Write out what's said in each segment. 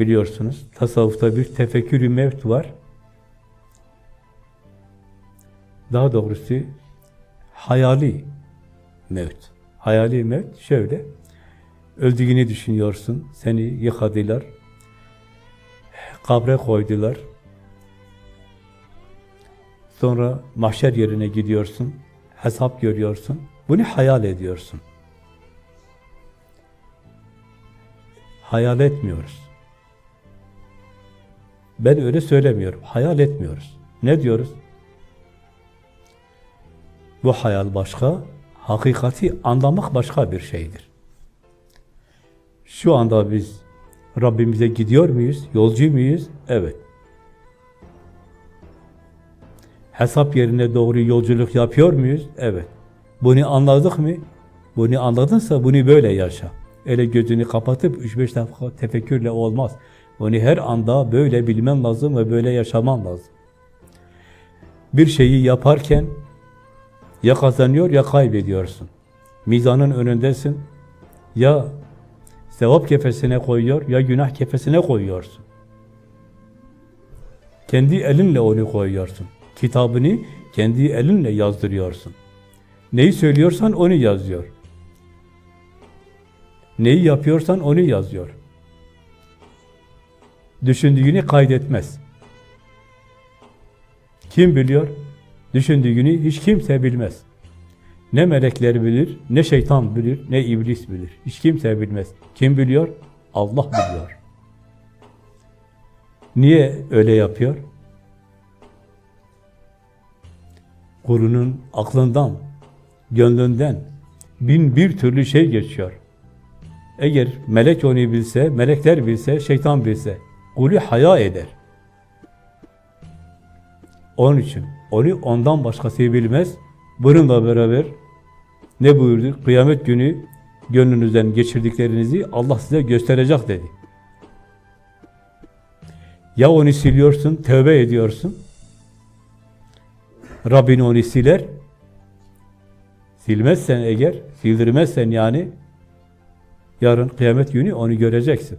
Biliyorsunuz tasavvufta bir tefekkür-ü mevt var. Daha doğrusu hayali mevt. Hayali mevt şöyle. Öldüğünü düşünüyorsun. Seni yıkadılar. Kabre koydular. Sonra mahşer yerine gidiyorsun. Hesap görüyorsun. Bunu hayal ediyorsun. Hayal etmiyoruz. Ben öyle söylemiyorum. Hayal etmiyoruz. Ne diyoruz? Bu hayal başka, hakikati anlamak başka bir şeydir. Şu anda biz Rabbimize gidiyor muyuz? Yolcu muyuz? Evet. Hesap yerine doğru yolculuk yapıyor muyuz? Evet. Bunu anladık mı? Bunu anladınsa bunu böyle yaşa. Öyle gözünü kapatıp 3-5 dakika tefekkürle olmaz. Bunu her anda böyle bilmen lazım ve böyle yaşaman lazım. Bir şeyi yaparken ya kazanıyor ya kaybediyorsun. Mizanın önündesin. Ya sevap kefesine koyuyor ya günah kefesine koyuyorsun. Kendi elinle onu koyuyorsun. Kitabını kendi elinle yazdırıyorsun. Neyi söylüyorsan onu yazıyor. Neyi yapıyorsan onu yazıyor. Düşündüğünü kaydetmez. Kim biliyor? Düşündüğünü hiç kimse bilmez. Ne melekler bilir, ne şeytan bilir, ne iblis bilir. Hiç kimse bilmez. Kim biliyor? Allah biliyor. Niye öyle yapıyor? Kulunun aklından, gönlünden bin bir türlü şey geçiyor. Eğer melek onu bilse, melekler bilse, şeytan bilse, kulü haya eder. Onun için onu ondan başkası bilmez. Bununla beraber ne buyurdu? Kıyamet günü gönlünüzden geçirdiklerinizi Allah size gösterecek dedi. Ya onu siliyorsun, tövbe ediyorsun. Rabbin onu siler. Silmezsen eğer, sildirmezsen yani yarın kıyamet günü onu göreceksin.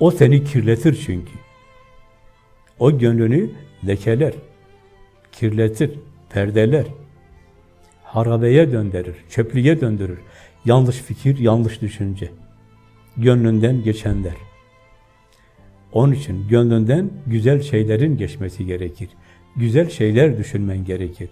O seni kirletir çünkü. O gönlünü lekeler, kirletir, perdeler, harabeye döndürür, çöplüğe döndürür. Yanlış fikir, yanlış düşünce. Gönlünden geçenler. Onun için gönlünden güzel şeylerin geçmesi gerekir. Güzel şeyler düşünmen gerekir.